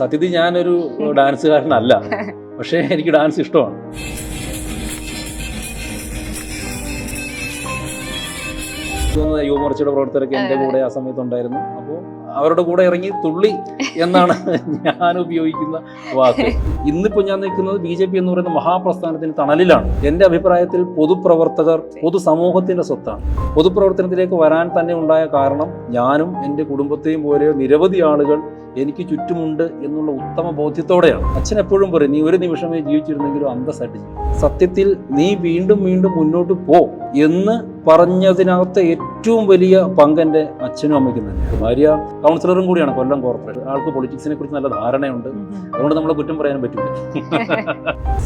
സത്യത്തിൽ ഞാനൊരു ഡാൻസുകാരനല്ല. പക്ഷേ എനിക്ക് ഡാൻസ് ഇഷ്ടമാണ്. യുവമോർച്ചയുടെ പ്രവർത്തകരൊക്കെ എന്റെ കൂടെ ആ സമയത്തുണ്ടായിരുന്നു അപ്പോൾ അവരുടെ കൂടെ ഇറങ്ങി തുള്ളി എന്നാണ് ഞാൻ ഉപയോഗിക്കുന്ന വാക്ക്. ഇന്നിപ്പോൾ ഞാൻ നിൽക്കുന്നത് ബി ജെ പി എന്ന് പറയുന്ന മഹാപ്രസ്ഥാനത്തിന് തണലിലാണ്. എന്റെ അഭിപ്രായത്തിൽ പൊതുപ്രവർത്തകർ പൊതുസമൂഹത്തിന്റെ സ്വത്താണ്. പൊതുപ്രവർത്തനത്തിലേക്ക് വരാൻ തന്നെ ഉണ്ടായ കാരണം ഞാനും എന്റെ കുടുംബത്തെയും പോലെ നിരവധി ആളുകൾ എനിക്ക് ചുറ്റുമുണ്ട് എന്നുള്ള ഉത്തമ ബോധ്യത്തോടെയാണ്. അച്ഛൻ എപ്പോഴും പറയും നീ ഒരു നിമിഷമേ ജീവിച്ചിരുന്നെങ്കിലും അന്തസ്സടിച്ചു. സത്യത്തിൽ നീ വീണ്ടും വീണ്ടും മുന്നോട്ട് പോ എന്ന് പറഞ്ഞതിനകത്ത് ഏറ്റവും വലിയ പങ്ക് എന്റെ അച്ഛനും അമ്മയ്ക്കും തന്നെ. ഭാര്യ കൗൺസിലറും കൂടിയാണ് കൊല്ലം കോർപ്പറേഷൻ ആൾക്ക് പൊളിറ്റിക്സിനെ കുറിച്ച് നല്ല ധാരണയുണ്ട്. അതുകൊണ്ട് നമ്മളെ കുറ്റം പറയാൻ പറ്റില്ല.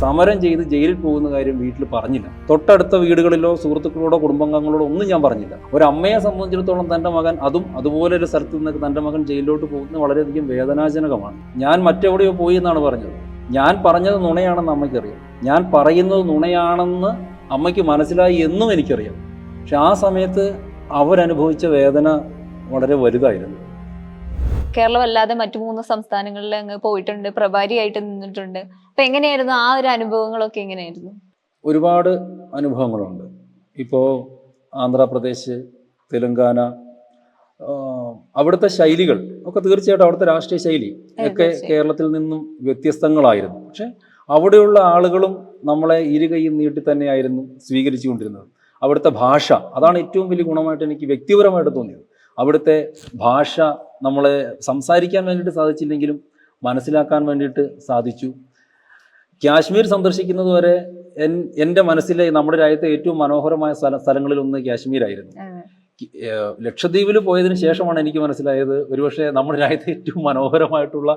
സമരം ചെയ്ത് ജയിലിൽ പോകുന്ന കാര്യം വീട്ടിൽ പറഞ്ഞില്ല. തൊട്ടടുത്ത വീടുകളിലോ സുഹൃത്തുക്കളോടോ കുടുംബാംഗങ്ങളോടോ ഒന്നും ഞാൻ പറഞ്ഞില്ല. ഒരു അമ്മയെ സംബന്ധിച്ചിടത്തോളം തന്റെ മകൻ അതും അതുപോലെ ഒരു സ്ഥലത്ത് നിന്ന് തന്റെ മകൻ ജയിലിലോട്ട് പോകുന്നത് വളരെയധികം വേദനാജനകമാണ്. ഞാൻ മറ്റെവിടെയോ പോയി എന്നാണ് പറഞ്ഞത്. ഞാൻ പറഞ്ഞത് നുണയാണെന്ന് അമ്മയ്ക്കറിയാം. ഞാൻ പറയുന്നത് നുണയാണെന്ന് അമ്മയ്ക്ക് മനസ്സിലായി എന്നും എനിക്കറിയാം. പക്ഷെ ആ സമയത്ത് അവരനുഭവിച്ച വേദന വളരെ വലുതായിരുന്നു. കേരളം അല്ലാതെ മറ്റു മൂന്ന് സംസ്ഥാനങ്ങളിൽ അങ്ങ് പോയിട്ടുണ്ട് പ്രഭാരിയായിട്ട് നിന്നിട്ടുണ്ട്. അപ്പൊ എങ്ങനെയായിരുന്നു ആ ഒരു അനുഭവങ്ങളൊക്കെ എങ്ങനെയായിരുന്നു? ഒരുപാട് അനുഭവങ്ങളുണ്ട്. ഇപ്പോ ആന്ധ്രാപ്രദേശ് തെലുങ്കാന അവിടുത്തെ ശൈലികൾ ഒക്കെ തീർച്ചയായിട്ടും അവിടുത്തെ രാഷ്ട്രീയ ശൈലി ഒക്കെ കേരളത്തിൽ നിന്നും വ്യത്യസ്തങ്ങളായിരുന്നു. പക്ഷെ അവിടെയുള്ള ആളുകളും നമ്മളെ ഇരുകൈയും നീട്ടി തന്നെയായിരുന്നു സ്വീകരിച്ചുകൊണ്ടിരുന്നത്. അവിടുത്തെ ഭാഷ അതാണ് ഏറ്റവും വലിയ ഗുണമായിട്ട് എനിക്ക് വ്യക്തിപരമായിട്ട് തോന്നിയത്. അവിടുത്തെ ഭാഷ നമ്മളെ സംസാരിക്കാൻ വേണ്ടിയിട്ട് സാധിച്ചില്ലെങ്കിലും മനസ്സിലാക്കാൻ വേണ്ടിയിട്ട് സാധിച്ചു. കാശ്മീർ സന്ദർശിക്കുന്നത് വരെ എൻ എന്റെ മനസ്സിലെ നമ്മുടെ രാജ്യത്തെ ഏറ്റവും മനോഹരമായ സ്ഥല സ്ഥലങ്ങളിൽ ഒന്ന് കാശ്മീരായിരുന്നു ലക്ഷദ്വീപിൽ പോയതിനു ശേഷമാണ് എനിക്ക് മനസ്സിലായത്. ഒരുപക്ഷെ നമ്മുടെ രാജ്യത്തെ ഏറ്റവും മനോഹരമായിട്ടുള്ള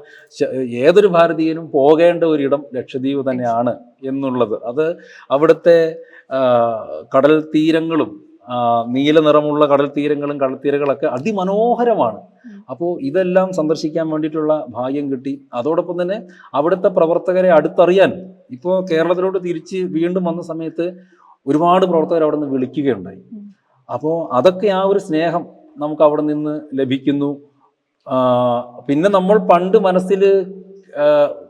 ഏതൊരു ഭാരതീയനും പോകേണ്ട ഒരിടം ലക്ഷദ്വീപ് തന്നെയാണ് എന്നുള്ളത്. അത് അവിടുത്തെ കടൽ തീരങ്ങളും നീല നിറമുള്ള കടൽ തീരങ്ങളും കടൽ തീരങ്ങളൊക്കെ അതിമനോഹരമാണ്. അപ്പോൾ ഇതെല്ലാം സന്ദർശിക്കാൻ വേണ്ടിയിട്ടുള്ള ഭാഗ്യം കിട്ടി. അതോടൊപ്പം തന്നെ അവിടുത്തെ പ്രവർത്തകരെ അടുത്തറിയാൻ ഇപ്പോൾ കേരളത്തിലോട്ട് തിരിച്ച് വീണ്ടും വന്ന സമയത്ത് ഒരുപാട് പ്രവർത്തകർ അവിടെ നിന്ന് വിളിക്കുകയുണ്ടായി. അപ്പോൾ അതൊക്കെ ആ ഒരു സ്നേഹം നമുക്ക് അവിടെ നിന്ന് ലഭിക്കുന്നു. പിന്നെ നമ്മൾ പണ്ട് മനസ്സിൽ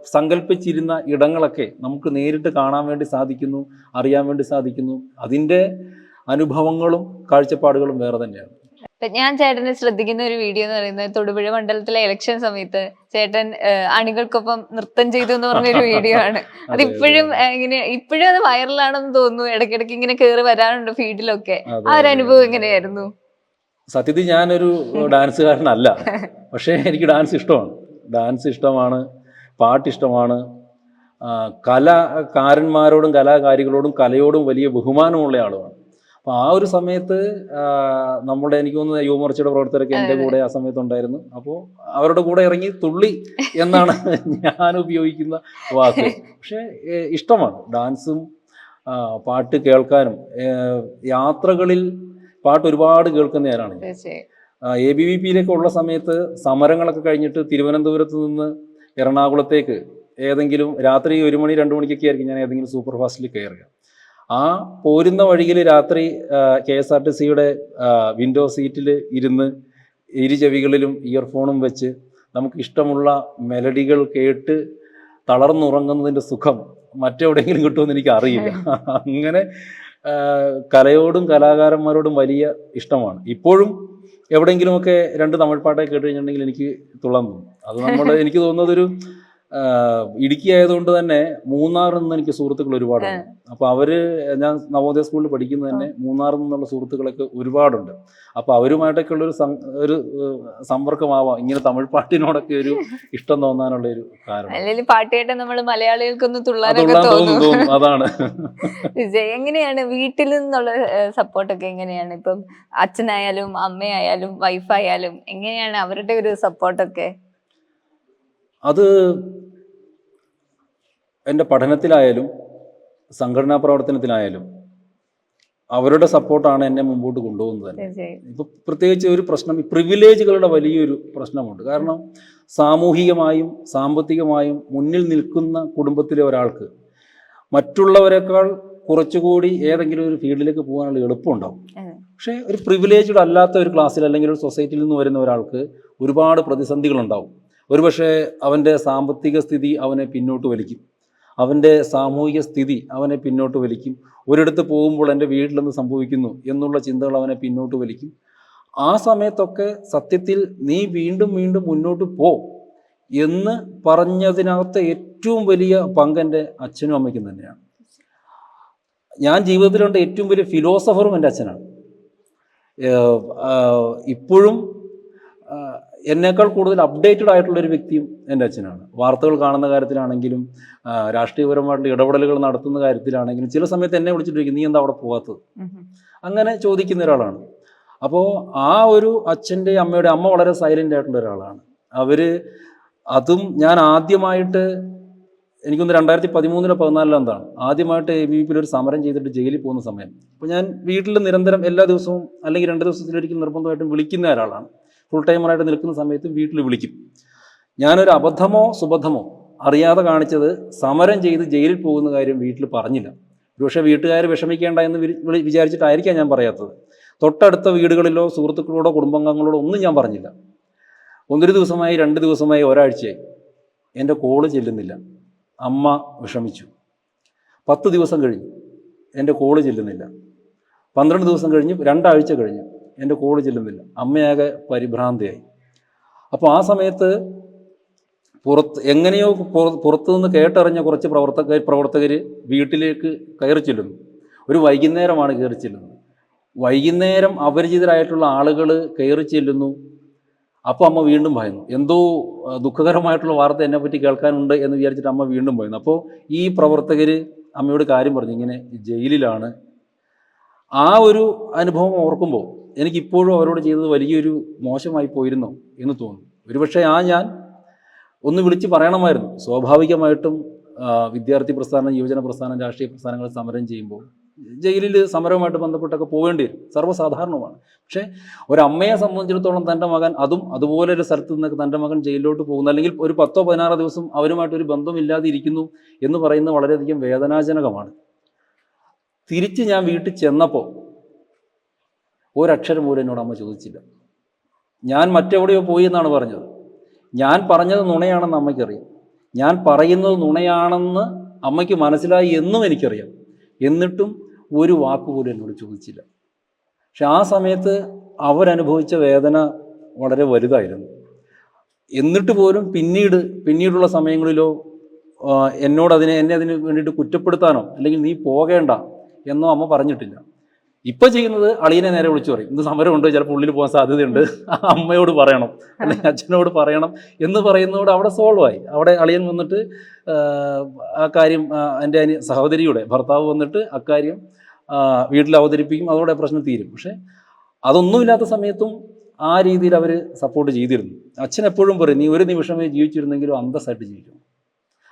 സങ്കല്പിച്ചിരുന്ന ഇടങ്ങളൊക്കെ നമുക്ക് നേരിട്ട് കാണാൻ വേണ്ടി സാധിക്കുന്നു അറിയാൻ വേണ്ടി സാധിക്കുന്നു. അതിന്റെ അനുഭവങ്ങളും കാഴ്ചപ്പാടുകളും വേറെ തന്നെയാണ്. ഞാൻ ചേട്ടനെ ശ്രദ്ധിക്കുന്ന ഒരു വീഡിയോ എന്ന് പറയുന്നത് തൊടുപുഴ മണ്ഡലത്തിലെ ഇലക്ഷൻ സമയത്ത് ചേട്ടൻ അണികൾക്കൊപ്പം നൃത്തം ചെയ്തു എന്ന് പറഞ്ഞ ഒരു വീഡിയോ ആണ്. അത് ഇപ്പോഴും ഇങ്ങനെ ഇപ്പോഴും അത് വൈറലാണെന്ന് തോന്നുന്നു. ഇടയ്ക്കിടയ്ക്ക് ഇങ്ങനെ കയറി വരാറുണ്ട് ഫീൽഡിലൊക്കെ ആ ഒരു അനുഭവം. എങ്ങനെയായിരുന്നു? സത്യത്തിൽ ഞാനൊരു ഡാൻസുകാരനല്ല. പക്ഷേ എനിക്ക് ഡാൻസ് ഇഷ്ടമാണ്. ഡാൻസ് ഇഷ്ടമാണ്. പാട്ടിഷ്ടമാണ്. കലാകാരന്മാരോടും കലാകാരികളോടും കലയോടും വലിയ ബഹുമാനമുള്ള ആളുമാണ് അപ്പോൾ ആ ഒരു സമയത്ത് നമ്മുടെ എനിക്ക് തോന്നുന്ന യുവമോർച്ചയുടെ പ്രവർത്തകരൊക്കെ എന്റെ കൂടെ ആ സമയത്തുണ്ടായിരുന്നു. അപ്പോൾ അവരുടെ കൂടെ ഇറങ്ങി തുള്ളി എന്നാണ് ഞാൻ ഉപയോഗിക്കുന്ന വാക്ക്. പക്ഷേ ഇഷ്ടമാണ്. ഡാൻസും പാട്ട് കേൾക്കാനും യാത്രകളിൽ പാട്ട് ഒരുപാട് കേൾക്കുന്ന ആരാണ് ഞാൻ. എ ബി വി പിയിലൊക്കെ ഉള്ള സമയത്ത് സമരങ്ങളൊക്കെ കഴിഞ്ഞിട്ട് തിരുവനന്തപുരത്ത് നിന്ന് എറണാകുളത്തേക്ക് ഏതെങ്കിലും രാത്രി ഒരു മണി രണ്ട് മണിക്കൊക്കെ ആയിരിക്കും ഞാൻ ഏതെങ്കിലും സൂപ്പർ ഫാസ്റ്റിൽ കയറുക. ആ പോരുന്ന വഴിയിൽ രാത്രി കെ എസ് ആർ ടി സിയുടെ വിൻഡോ സീറ്റിൽ ഇരുന്ന് ഇരു ചെവികളിലും ഇയർഫോണും വെച്ച് നമുക്ക് ഇഷ്ടമുള്ള മെലഡികൾ കേട്ട് തളർന്നുറങ്ങുന്നതിന്റെ സുഖം മറ്റെവിടെയെങ്കിലും കിട്ടുമെന്ന് എനിക്ക് അറിയില്ല അങ്ങനെ കലയോടും കലാകാരന്മാരോടും വലിയ ഇഷ്ടമാണ്. ഇപ്പോഴും എവിടെയെങ്കിലുമൊക്കെ രണ്ട് തമിഴ് പാട്ടൊക്കെ കേട്ട് കഴിഞ്ഞിട്ടുണ്ടെങ്കിൽ എനിക്ക് തുള്ളാൻ തോന്നും. അത് നമ്മുടെ എനിക്ക് തോന്നുന്നത് ഒരു ആ, ഇടുക്കി ആയതുകൊണ്ട് തന്നെ മൂന്നാറിൽ നിന്ന് എനിക്ക് സുഹൃത്തുക്കൾ ഒരുപാടുണ്ട്. അപ്പോൾ അവർ ഞാൻ നവോദയ സ്കൂളിൽ പഠിക്കുന്നത് തന്നെ മൂന്നാറിൽ നിന്നുള്ള സുഹൃത്തുക്കളൊക്കെ ഒരുപാടുണ്ട്. അപ്പോൾ അവരുമായിട്ടൊക്കെ ഉള്ള ഒരു സമ്പർക്കമാവാം. ഇങ്ങനെ തമിഴ് പാട്ടിനോടൊക്കെ ഒരു ഇഷ്ടം തോന്നാനുള്ള ഒരു കാരണം. അല്ലെങ്കിൽ പാട്ടുകേട്ട നമ്മൾ മലയാളികൾക്കൊന്ന് തുള്ളാനൊക്കെ തോന്നും അതാണ്. വിജയ് എങ്ങനെയാണ് വീട്ടിൽ നിന്നുള്ള സപ്പോർട്ടൊക്കെ എങ്ങനെയാണ്? ഇപ്പം അച്ഛനായാലും അമ്മയായാലും വൈഫായാലും എങ്ങനെയാണ് അവരുടെ ഒരു സപ്പോർട്ടൊക്കെ? അത് എന്റെ പഠനത്തിലായാലും സംഘടനാ പ്രവർത്തനത്തിലായാലും അവരുടെ സപ്പോർട്ടാണ് എന്നെ മുമ്പോട്ട് കൊണ്ടുപോകുന്നത് തന്നെ. ഇപ്പൊ പ്രത്യേകിച്ച് ഒരു പ്രശ്നം ഈ പ്രിവിലേജുകളുടെ വലിയൊരു പ്രശ്നമുണ്ട്. കാരണം സാമൂഹികമായും സാമ്പത്തികമായും മുന്നിൽ നിൽക്കുന്ന കുടുംബത്തിലെ ഒരാൾക്ക് മറ്റുള്ളവരെക്കാൾ കുറച്ചുകൂടി ഏതെങ്കിലും ഒരു ഫീൽഡിലേക്ക് പോകാനുള്ള എളുപ്പമുണ്ടാവും. പക്ഷേ ഒരു പ്രിവിലേജ്ഡ് അല്ലാത്ത ഒരു ക്ലാസ്സിൽ അല്ലെങ്കിൽ ഒരു സൊസൈറ്റിയിൽ നിന്ന് വരുന്ന ഒരാൾക്ക് ഒരുപാട് പ്രതിസന്ധികളുണ്ടാവും. ഒരുപക്ഷെ അവന്റെ സാമ്പത്തിക സ്ഥിതി അവനെ പിന്നോട്ട് വലിക്കും. അവന്റെ സാമൂഹിക സ്ഥിതി അവനെ പിന്നോട്ട് വലിക്കും. ഒരിടത്ത് പോകുമ്പോൾ എന്റെ വീട്ടിലെന്ന് സംഭവിക്കുന്നു എന്നുള്ള ചിന്തകൾ അവനെ പിന്നോട്ട് വലിക്കും. ആ സമയത്തൊക്കെ സത്യത്തിൽ നീ വീണ്ടും വീണ്ടും മുന്നോട്ട് പോ എന്ന് പറഞ്ഞതിനകത്ത് ഏറ്റവും വലിയ പങ്ക് എന്റെ അച്ഛനും അമ്മയ്ക്കും തന്നെയാണ്. ഞാൻ ജീവിതത്തിലുണ്ട് ഏറ്റവും വലിയ ഫിലോസഫറും എന്റെ അച്ഛനാണ്. ഇപ്പോഴും എന്നേക്കാൾ കൂടുതൽ അപ്ഡേറ്റഡ് ആയിട്ടുള്ള ഒരു വ്യക്തിയും എന്റെ അച്ഛനാണ്. വാർത്തകൾ കാണുന്ന കാര്യത്തിലാണെങ്കിലും രാഷ്ട്രീയപരമായിട്ടുള്ള ഇടപെടലുകൾ നടത്തുന്ന കാര്യത്തിലാണെങ്കിലും ചില സമയത്ത് എന്നെ വിളിച്ചിട്ടിരിക്കും നീ എന്താ അവിടെ പോകാത്തത് അങ്ങനെ ചോദിക്കുന്ന ഒരാളാണ്. അപ്പോൾ ആ ഒരു അച്ഛന്റെ അമ്മയുടെ അമ്മ വളരെ സൈലന്റ് ആയിട്ടുള്ള ഒരാളാണ്. അവർ അതും ഞാൻ ആദ്യമായിട്ട് എനിക്കൊന്ന് രണ്ടായിരത്തി പതിമൂന്നിലോ പതിനാലിലോ എന്താണ് ആദ്യമായിട്ട് എ ബി പിയിൽ ഒരു സമരം ചെയ്തിട്ട് ജയിലിൽ പോകുന്ന സമയം. അപ്പോൾ ഞാൻ വീട്ടിൽ നിരന്തരം എല്ലാ ദിവസവും അല്ലെങ്കിൽ രണ്ട് ദിവസത്തിലൊരിക്കൽ നിർബന്ധമായിട്ടും വിളിക്കുന്ന ഒരാളാണ്. ഫുൾ ടൈമറായിട്ട് നിൽക്കുന്ന സമയത്ത് വീട്ടിൽ വിളിക്കും. ഞാനൊരു അബദ്ധമോ സുബദ്ധമോ അറിയാതെ കാണിച്ചത് സമരം ചെയ്ത് ജയിലിൽ പോകുന്ന കാര്യം വീട്ടിൽ പറഞ്ഞില്ല. ഒരുപക്ഷെ വീട്ടുകാർ വിഷമിക്കേണ്ട എന്ന് വിചാരിച്ചിട്ടായിരിക്കാം ഞാൻ പറയാത്തത്. തൊട്ടടുത്ത വീടുകളിലോ സുഹൃത്തുക്കളോടോ കുടുംബാംഗങ്ങളോടോ ഒന്നും ഞാൻ പറഞ്ഞില്ല. ഒന്നൊരു ദിവസമായി രണ്ട് ദിവസമായി ഒരാഴ്ചയായി. എന്റെ കോൾ ചെല്ലുന്നില്ല. അമ്മ വിഷമിച്ചു. പത്ത് ദിവസം കഴിഞ്ഞു. എന്റെ കോൾ ചെല്ലുന്നില്ല. പന്ത്രണ്ട് ദിവസം കഴിഞ്ഞു രണ്ടാഴ്ച കഴിഞ്ഞു. എന്റെ കോൾ ചെല്ലുന്നില്ല. അമ്മയാകെ പരിഭ്രാന്തിയായി. അപ്പോൾ ആ സമയത്ത് പുറത്ത് എങ്ങനെയോ പുറത്തുനിന്ന് പുറത്തു നിന്ന് കേട്ടറിഞ്ഞ കുറച്ച് പ്രവർത്തക പ്രവർത്തകർ വീട്ടിലേക്ക് കയറി ചെല്ലുന്നു. ഒരു വൈകുന്നേരമാണ് കയറി ചെല്ലുന്നത്. വൈകുന്നേരം അപരിചിതരായിട്ടുള്ള ആളുകൾ കയറി ചെല്ലുന്നു. അപ്പോൾ അമ്മ വീണ്ടും ഭയന്നു എന്തോ ദുഃഖകരമായിട്ടുള്ള വാർത്ത എന്നെ പറ്റി കേൾക്കാനുണ്ട് എന്ന് വിചാരിച്ചിട്ട് അമ്മ വീണ്ടും ഭയന്നു അപ്പോൾ ഈ പ്രവർത്തകർ അമ്മയോട് കാര്യം പറഞ്ഞു ഇങ്ങനെ ജയിലിലാണ്. ആ ഒരു അനുഭവം ഓർക്കുമ്പോൾ എനിക്കിപ്പോഴും അവരോട് ചെയ്തത് വലിയൊരു മോശമായി പോയിരുന്നോ എന്ന് തോന്നുന്നു. ഒരുപക്ഷെ ആ ഞാൻ ഒന്ന് വിളിച്ച് പറയണമായിരുന്നു. സ്വാഭാവികമായിട്ടും വിദ്യാർത്ഥി പ്രസ്ഥാനം യുവജന പ്രസ്ഥാനം രാഷ്ട്രീയ പ്രസ്ഥാനങ്ങൾ സമരം ചെയ്യുമ്പോൾ ജയിലിൽ സമരവുമായിട്ട് ബന്ധപ്പെട്ടൊക്കെ പോകേണ്ടി വരും. സർവസാധാരണമാണ് പക്ഷേ ഒരമ്മയെ സംബന്ധിച്ചിടത്തോളം തന്റെ മകൻ അതും അതുപോലെ ഒരു സ്ഥലത്ത് നിന്നൊക്കെ തന്റെ മകൻ ജയിലിലോട്ട് പോകുന്നു. അല്ലെങ്കിൽ ഒരു പത്തോ പതിനാറോ ദിവസം അവരുമായിട്ടൊരു ബന്ധമില്ലാതെ ഇരിക്കുന്നു എന്ന് പറയുന്നത് വളരെയധികം വേദനാജനകമാണ്. തിരിച്ച് ഞാൻ വീട്ടിൽ ചെന്നപ്പോൾ ഒരക്ഷരം പോലും എന്നോട് അമ്മ ചോദിച്ചില്ല. ഞാൻ മറ്റെവിടെയോ പോയി എന്നാണ് പറഞ്ഞത്. ഞാൻ പറഞ്ഞത് നുണയാണെന്ന് അമ്മയ്ക്കറിയാം. ഞാൻ പറയുന്നത് നുണയാണെന്ന് അമ്മയ്ക്ക് മനസ്സിലായി എന്നും എനിക്കറിയാം. എന്നിട്ടും ഒരു വാക്ക് പോലും എന്നോട് ചോദിച്ചില്ല. പക്ഷെ ആ സമയത്ത് അവരനുഭവിച്ച വേദന വളരെ വലുതായിരുന്നു. എന്നിട്ട് പോലും പിന്നീട് പിന്നീടുള്ള സമയങ്ങളിലോ എന്നോട് അതിനെ എന്നെ അതിന് വേണ്ടിയിട്ട് കുറ്റപ്പെടുത്താനോ അല്ലെങ്കിൽ നീ പോകേണ്ട എന്നോ അമ്മ പറഞ്ഞിട്ടില്ല. ഇപ്പൊ ചെയ്യുന്നത് അളിയനെ നേരെ വിളിച്ചു പറയും. ഇന്ന് സമരമുണ്ട് ചിലപ്പോൾ ഉള്ളിൽ പോകാൻ സാധ്യതയുണ്ട്. അമ്മയോട് പറയണം. അല്ലെങ്കിൽ അച്ഛനോട് പറയണം എന്ന് പറയുന്നതോട് അവിടെ സോൾവ് ആയി. അവിടെ അളിയൻ വന്നിട്ട് ആ, കാര്യം എന്റെ അനി സഹോദരിയുടെ ഭർത്താവ് വന്നിട്ട് അക്കാര്യം വീട്ടിൽ അവതരിപ്പിക്കും. അതോടെ പ്രശ്നം തീരും. പക്ഷേ അതൊന്നുമില്ലാത്ത സമയത്തും ആ രീതിയിൽ അവർ സപ്പോർട്ട് ചെയ്തിരുന്നു. അച്ഛൻ എപ്പോഴും പറയും നീ ഒരു നിമിഷമേ ജീവിച്ചിരുന്നെങ്കിലും അന്തസ്സായിട്ട് ജീവിക്കണം.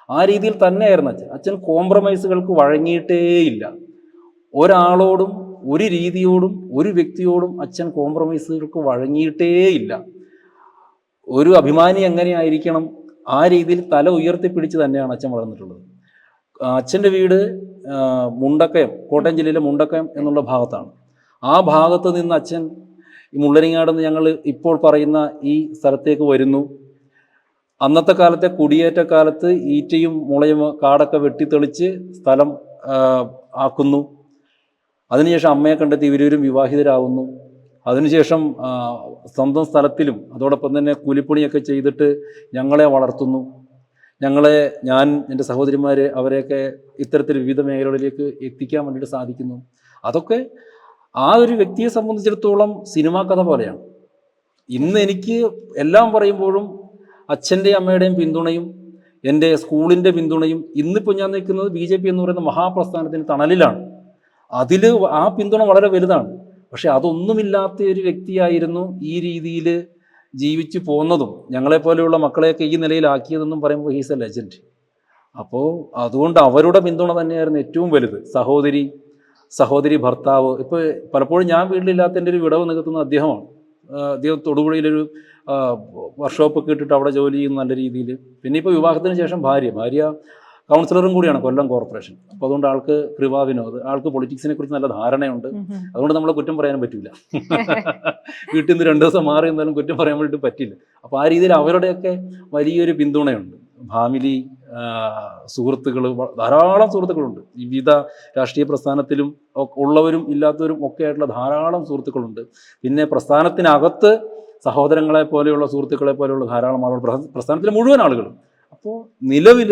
ആ രീതിയിൽ തന്നെയായിരുന്നു അച്ഛൻ. അച്ഛൻ കോംപ്രമൈസുകൾക്ക് വഴങ്ങിയിട്ടേയില്ല. ഒരാളോടും ഒരു രീതിയോടും ഒരു വ്യക്തിയോടും അച്ഛൻ കോംപ്രമൈസുകൾക്ക് വഴങ്ങിയിട്ടേയില്ല ഒരു അഭിമാനി എങ്ങനെയായിരിക്കണം? ആ രീതിയിൽ തല ഉയർത്തിപ്പിടിച്ച് തന്നെയാണ് അച്ഛൻ വളർന്നിട്ടുള്ളത്. അച്ഛന്റെ വീട് മുണ്ടക്കയം കോട്ടയം ജില്ലയിലെ മുണ്ടക്കയം എന്നുള്ള ഭാഗത്താണ്. ആ ഭാഗത്ത് നിന്ന് അച്ഛൻ ഈ മുള്ളരിങ്ങാടെന്ന് ഞങ്ങൾ ഇപ്പോൾ പറയുന്ന ഈ സ്ഥലത്തേക്ക് വരുന്നു. അന്നത്തെ കാലത്തെ കുടിയേറ്റ കാലത്ത് ഈറ്റയും മുളയും കാടൊക്കെ വെട്ടിത്തെളിച്ച് സ്ഥലം ആക്കുന്നു. അതിനുശേഷം അമ്മയെ കണ്ടെത്തി ഇവരും വിവാഹിതരാകുന്നു അതിനുശേഷം സ്വന്തം സ്ഥലത്തിലും അതോടൊപ്പം തന്നെ കൂലിപ്പണിയൊക്കെ ചെയ്തിട്ട് ഞങ്ങളെ വളർത്തുന്നു. ഞങ്ങളെ ഞാൻ എന്റെ സഹോദരിമാർ അവരെയൊക്കെ ഇത്തരത്തിൽ വിവിധ മേഖലകളിലേക്ക് എത്തിക്കാൻ വേണ്ടിയിട്ട് സാധിക്കുന്നു. അതൊക്കെ ആ ഒരു വ്യക്തിയെ സംബന്ധിച്ചിടത്തോളം സിനിമാ കഥ പോലെയാണ്. ഇന്ന് എനിക്ക് എല്ലാം പറയുമ്പോഴും അച്ഛന്റെയും അമ്മയുടെയും പിന്തുണയും എന്റെ സ്കൂളിന്റെ പിന്തുണയും ഇന്നിപ്പോൾ ഞാൻ നിൽക്കുന്നത് ബി ജെ പി എന്ന് പറയുന്ന മഹാപ്രസ്ഥാനത്തിന്റെ തണലിലാണ്. അതിൽ ആ പിന്തുണ വളരെ വലുതാണ്. പക്ഷെ അതൊന്നുമില്ലാത്ത ഒരു വ്യക്തിയായിരുന്നു ഈ രീതിയിൽ ജീവിച്ചു പോന്നതും ഞങ്ങളെപ്പോലെയുള്ള മക്കളെയൊക്കെ ഈ നിലയിലാക്കിയതെന്നും പറയുമ്പോൾ ഹീസ് എ ലെജൻഡ് അപ്പോൾ അതുകൊണ്ട് അവരുടെ പിന്തുണ തന്നെയായിരുന്നു ഏറ്റവും വലുത്. സഹോദരി സഹോദരി ഭർത്താവ്. ഇപ്പോൾ പലപ്പോഴും ഞാൻ വീട്ടിലില്ലാത്തതിന്റെ ഒരു വിടവ് നികത്തുന്ന അദ്ദേഹമാണ്. അദ്ദേഹം തൊടുപുഴയിലൊരു വർക്ക്ഷോപ്പൊക്കെ ഇട്ടിട്ട് അവിടെ ജോലി ചെയ്യുന്ന നല്ല രീതിയിൽ പിന്നെ ഇപ്പോൾ വിവാഹത്തിന് ശേഷം ഭാര്യ. ഭാര്യ കൗൺസിലറും കൂടിയാണ് കൊല്ലം കോർപ്പറേഷൻ. അപ്പോൾ അതുകൊണ്ട് ആൾക്ക് കൃപാ വിനോദ് ആൾക്ക് പൊളിറ്റിക്സിനെ കുറിച്ച് നല്ല ധാരണയുണ്ട്. അതുകൊണ്ട് നമ്മളെ കുറ്റം പറയാനും പറ്റില്ല വീട്ടിൽ നിന്ന് രണ്ടു ദിവസം മാറി എന്നാലും കുറ്റം പറയാൻ വേണ്ടിയിട്ട് പറ്റില്ല. അപ്പോൾ ആ രീതിയിൽ അവരുടെയൊക്കെ വലിയൊരു പിന്തുണയുണ്ട്. ഫാമിലി സുഹൃത്തുക്കൾ ധാരാളം സുഹൃത്തുക്കളുണ്ട്. വിവിധ രാഷ്ട്രീയ പ്രസ്ഥാനത്തിലും ഉള്ളവരും ഇല്ലാത്തവരും ഒക്കെ ആയിട്ടുള്ള ധാരാളം സുഹൃത്തുക്കളുണ്ട്. പിന്നെ പ്രസ്ഥാനത്തിനകത്ത് സഹോദരങ്ങളെ പോലെയുള്ള സുഹൃത്തുക്കളെ പോലെയുള്ള ധാരാളം ആളുകൾ പ്രസ്ഥാനത്തിലെ മുഴുവൻ ആളുകളും. അപ്പോൾ നിലവിൽ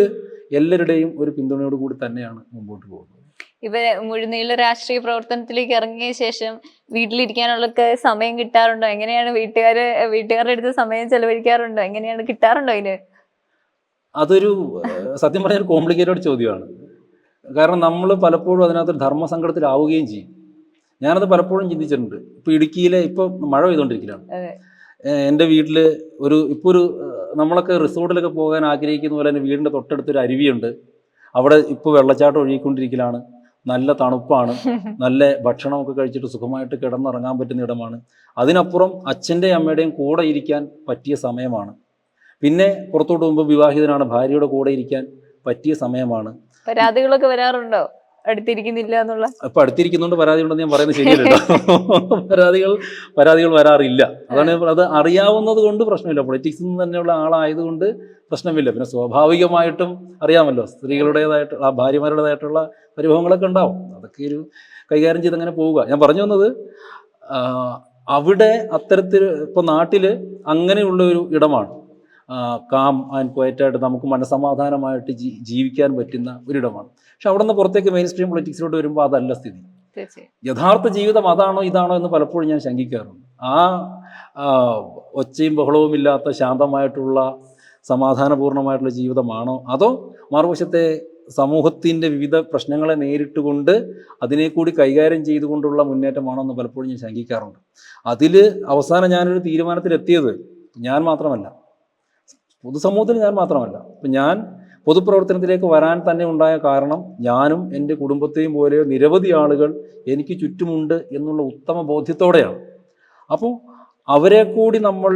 എല്ലാവരുടെയും ഒരു പിന്തുണയോട് കൂടി തന്നെയാണ് മുമ്പോട്ട് പോകുന്നത്. ഇവ മുഴുനീള രാഷ്ട്രീയ പ്രവർത്തനത്തിലേക്ക് ഇറങ്ങിയ ശേഷം വീട്ടിലിരിക്കാനുള്ള സമയം കിട്ടാറുണ്ടോ? എങ്ങനെയാണ് വീട്ടുകാര് വീട്ടുകാരുടെ അടുത്ത് സമയം ചെലവഴിക്കാറുണ്ടോ? എങ്ങനെയാണ് കിട്ടാറുണ്ടോ അതിന്? അതൊരു സത്യം പറഞ്ഞ ഒരു കോംപ്ലിക്കേറ്റഡ് ചോദ്യമാണ്. കാരണം നമ്മൾ പലപ്പോഴും അതിനകത്ത് ധർമ്മസങ്കടത്തിലാവുകയും ചെയ്യും. ഞാനത് പലപ്പോഴും ചിന്തിച്ചിട്ടുണ്ട്. ഇപ്പൊ ഇടുക്കിയിലെ ഇപ്പൊ മഴ പെയ്തോണ്ടിരിക്കലാണ് എന്റെ വീട്ടിൽ ഒരു ഇപ്പോൾ ഒരു നമ്മളൊക്കെ റിസോർട്ടിലൊക്കെ പോകാൻ ആഗ്രഹിക്കുന്ന പോലെ തന്നെ വീടിന്റെ തൊട്ടടുത്തൊരു അരുവിയുണ്ട്. അവിടെ ഇപ്പോൾ വെള്ളച്ചാട്ടം ഒഴുകിക്കൊണ്ടിരിക്കലാണ്. നല്ല തണുപ്പാണ്. നല്ല ഭക്ഷണമൊക്കെ കഴിച്ചിട്ട് സുഖമായിട്ട് കിടന്നുറങ്ങാൻ പറ്റുന്ന ഇടമാണ്. അതിനപ്പുറം അച്ഛന്റെയും അമ്മയുടെയും കൂടെ ഇരിക്കാൻ പറ്റിയ സമയമാണ്. പിന്നെ പുറത്തോട്ട് പോകുമ്പോൾ വിവാഹിതനാണ് ഭാര്യയുടെ കൂടെ ഇരിക്കാൻ പറ്റിയ സമയമാണ്. പരാതികളൊക്കെ വരാറുണ്ടോ? അടുത്തിരിക്കുന്നില്ല എന്നുള്ള. അപ്പൊ പരാതി ഉണ്ടെന്ന് ഞാൻ പറയുന്നത് ശരിയല്ല പരാതികൾ പരാതികൾ വരാറില്ല. അതാണ് അത് അറിയാവുന്നത് കൊണ്ട് പ്രശ്നമില്ല. പൊളിറ്റിക്സിൽ നിന്ന് തന്നെയുള്ള ആളായതുകൊണ്ട് പ്രശ്നമില്ല. പിന്നെ സ്വാഭാവികമായിട്ടും അറിയാമല്ലോ. സ്ത്രീകളുടേതായിട്ട് ആ ഭാര്യമാരുടേതായിട്ടുള്ള പരിഭവങ്ങളൊക്കെ ഉണ്ടാവും. അതൊക്കെ ഒരു കൈകാര്യം ചെയ്ത് അങ്ങനെ പോവുക. ഞാൻ പറഞ്ഞു വന്നത് അവിടെ അത്തരത്തിൽ ഇപ്പോൾ നാട്ടിൽ അങ്ങനെയുള്ള ഒരു ഇടമാണ്. കാം ആൻഡ് ക്വയറ്റായിട്ട് നമുക്ക് മനസമാധാനമായിട്ട് ജീ ജീവിക്കാൻ പറ്റുന്ന ഒരിടമാണ്. പക്ഷെ അവിടെ നിന്ന് പുറത്തേക്ക് മെയിൻ സ്ട്രീം പൊളിറ്റിക്സിലോട്ട് വരുമ്പോൾ അതല്ല സ്ഥിതി. യഥാർത്ഥ ജീവിതം അതാണോ ഇതാണോ എന്ന് പലപ്പോഴും ഞാൻ ശങ്കിക്കാറുണ്ട്. ആ ആ, ഒച്ചയും ബഹളവും ഇല്ലാത്ത ശാന്തമായിട്ടുള്ള സമാധാനപൂർണമായിട്ടുള്ള ജീവിതമാണോ? അതോ മറുവശത്തെ സമൂഹത്തിന്റെ വിവിധ പ്രശ്നങ്ങളെ നേരിട്ടുകൊണ്ട് അതിനെ കൂടി കൈകാര്യം ചെയ്തുകൊണ്ടുള്ള മുന്നേറ്റമാണോ എന്ന് പലപ്പോഴും ഞാൻ ശങ്കിക്കാറുണ്ട്. അതിൽ അവസാനം ഞാനൊരു തീരുമാനത്തിലെത്തിയത് ഞാൻ മാത്രമല്ല. പൊതുസമൂഹത്തിൽ ഞാൻ മാത്രമല്ല. അപ്പം ഞാൻ പൊതുപ്രവർത്തനത്തിലേക്ക് വരാൻ തന്നെ ഉണ്ടായ കാരണം ഞാനും എന്റെ കുടുംബത്തെയും പോലെ നിരവധി ആളുകൾ എനിക്ക് ചുറ്റുമുണ്ട് എന്നുള്ള ഉത്തമ ബോധ്യത്തോടെയാണ്. അപ്പോൾ അവരെ കൂടി നമ്മൾ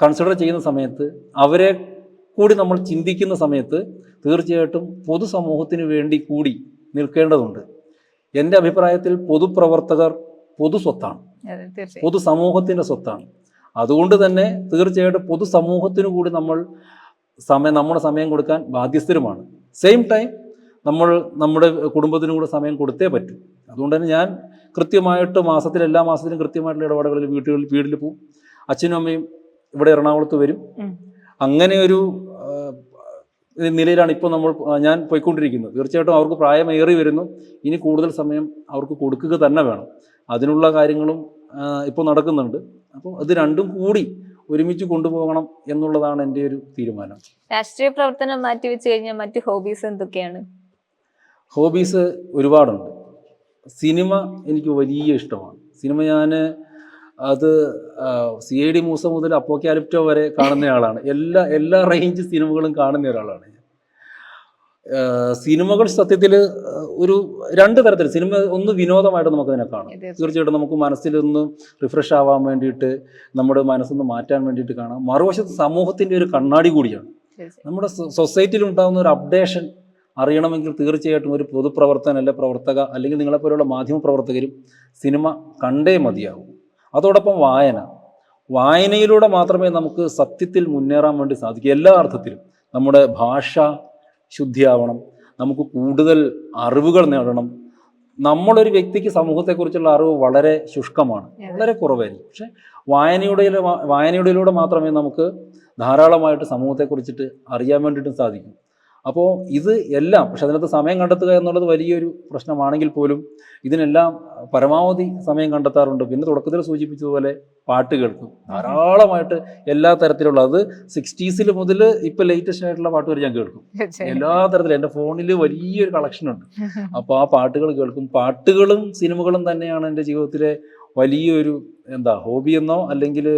കൺസിഡർ ചെയ്യുന്ന സമയത്ത് അവരെ കൂടി നമ്മൾ ചിന്തിക്കുന്ന സമയത്ത് തീർച്ചയായിട്ടും പൊതുസമൂഹത്തിന് വേണ്ടി കൂടി നിൽക്കേണ്ടതുണ്ട്. എന്റെ അഭിപ്രായത്തിൽ പൊതുപ്രവർത്തകർ പൊതു സ്വത്താണ് പൊതുസമൂഹത്തിന്റെ സ്വത്താണ്. അതുകൊണ്ട് തന്നെ തീർച്ചയായിട്ടും പൊതുസമൂഹത്തിന് കൂടി നമ്മൾ സമയം നമ്മുടെ സമയം കൊടുക്കാൻ ബാധ്യസ്ഥരുമാണ്. സെയിം ടൈം നമ്മൾ നമ്മുടെ കുടുംബത്തിനും കൂടെ സമയം കൊടുത്തേ പറ്റൂ. അതുകൊണ്ട് തന്നെ ഞാൻ കൃത്യമായിട്ട് മാസത്തിൽ എല്ലാ മാസത്തിലും കൃത്യമായിട്ടുള്ള ഇടപാടുകളിൽ വീട്ടുകളിൽ വീട്ടിൽ പോവും. അച്ഛനും അമ്മയും ഇവിടെ എറണാകുളത്ത് വരും. അങ്ങനെ ഒരു നിലയിലാണ് ഇപ്പോൾ നമ്മൾ ഞാൻ പോയിക്കൊണ്ടിരിക്കുന്നത്. തീർച്ചയായിട്ടും അവർക്ക് പ്രായമേറി വരുന്നു. ഇനി കൂടുതൽ സമയം അവർക്ക് കൊടുക്കുക തന്നെ വേണം. അതിനുള്ള കാര്യങ്ങളും ഇപ്പോൾ നടക്കുന്നുണ്ട്. അപ്പോൾ അത് രണ്ടും കൂടി ഒരുമിച്ച് കൊണ്ടുപോകണം എന്നുള്ളതാണ് എന്റെ ഒരു തീരുമാനം. രാഷ്ട്രീയ പ്രവർത്തനം മാറ്റി വെച്ച് കഴിഞ്ഞാൽ മറ്റു ഹോബീസ് എന്തൊക്കെയാണ്? ഹോബീസ് ഒരുപാടുണ്ട്. സിനിമ എനിക്ക് വലിയ ഇഷ്ടമാണ്. സിനിമ ഞാൻ അത് സി ഐ ഡി മൂസ മുതൽ അപ്പോക്കാലിപ്റ്റോ വരെ കാണുന്നയാളാണ് എല്ലാ എല്ലാ റേഞ്ച് സിനിമകളും കാണുന്ന ഒരാളാണ് സിനിമകൾ സത്യത്തിൽ ഒരു രണ്ട് തരത്തിൽ സിനിമ ഒന്ന് വിനോദമായിട്ട് നമുക്ക് നമുക്കതിനെ കാണാം. തീർച്ചയായിട്ടും നമുക്ക് മനസ്സിൽ മനസ്സിലൊന്ന് റിഫ്രഷ് ആവാൻ വേണ്ടിയിട്ട് നമ്മുടെ മനസ്സൊന്ന് മാറ്റാൻ വേണ്ടിയിട്ട് കാണാം. മറുവശത്ത് സമൂഹത്തിന്റെ ഒരു കണ്ണാടി കൂടിയാണ്. നമ്മുടെ സൊസൈറ്റിയിൽ ഉണ്ടാകുന്ന ഒരു അപ്ഡേഷൻ അറിയണമെങ്കിൽ തീർച്ചയായിട്ടും ഒരു പൊതുപ്രവർത്തകൻ അല്ലെ പ്രവർത്തക അല്ലെങ്കിൽ നിങ്ങളെപ്പോലുള്ള മാധ്യമ പ്രവർത്തകരും സിനിമ കണ്ടേ മതിയാവും. അതോടൊപ്പം വായന. വായനയിലൂടെ മാത്രമേ നമുക്ക് സത്യത്തിൽ മുന്നേറാൻ വേണ്ടി സാധിക്കൂ. എല്ലാ അർത്ഥത്തിലും നമ്മുടെ ഭാഷ ശുദ്ധിയാവണം. നമുക്ക് കൂടുതൽ അറിവുകൾ നേടണം. നമ്മളൊരു വ്യക്തിക്ക് സമൂഹത്തെക്കുറിച്ചുള്ള അറിവ് വളരെ ശുഷ്കമാണ്. വളരെ കുറവായിരിക്കും. പക്ഷെ വായനയുടെ വായനയുടെ മാത്രമേ നമുക്ക് ധാരാളമായിട്ട് സമൂഹത്തെക്കുറിച്ചിട്ട് അറിയാൻ വേണ്ടിയിട്ടും സാധിക്കും. അപ്പോൾ ഇത് എല്ലാം പക്ഷെ അതിനകത്ത് സമയം കണ്ടെത്തുക എന്നുള്ളത് വലിയൊരു പ്രശ്നമാണെങ്കിൽ പോലും ഇതിനെല്ലാം പരമാവധി സമയം കണ്ടെത്താറുണ്ട്. പിന്നെ തുടക്കത്തിൽ സൂചിപ്പിച്ചതുപോലെ പാട്ട് കേൾക്കും. ധാരാളമായിട്ട് എല്ലാ തരത്തിലുള്ള അത് സിക്സ്റ്റീസിൽ മുതൽ ഇപ്പം ലേറ്റസ്റ്റ് ആയിട്ടുള്ള പാട്ട് വരെ ഞാൻ കേൾക്കും. എല്ലാ തരത്തിലും എന്റെ ഫോണിൽ വലിയൊരു കളക്ഷൻ ഉണ്ട്. അപ്പോൾ ആ പാട്ടുകൾ കേൾക്കും. പാട്ടുകളും സിനിമകളും തന്നെയാണ് എന്റെ ജീവിതത്തിലെ വലിയൊരു എന്താ ഹോബി എന്നോ അല്ലെങ്കിൽ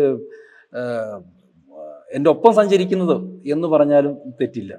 എന്റെ ഒപ്പം സഞ്ചരിക്കുന്നത് എന്ന് പറഞ്ഞാലും തെറ്റില്ല.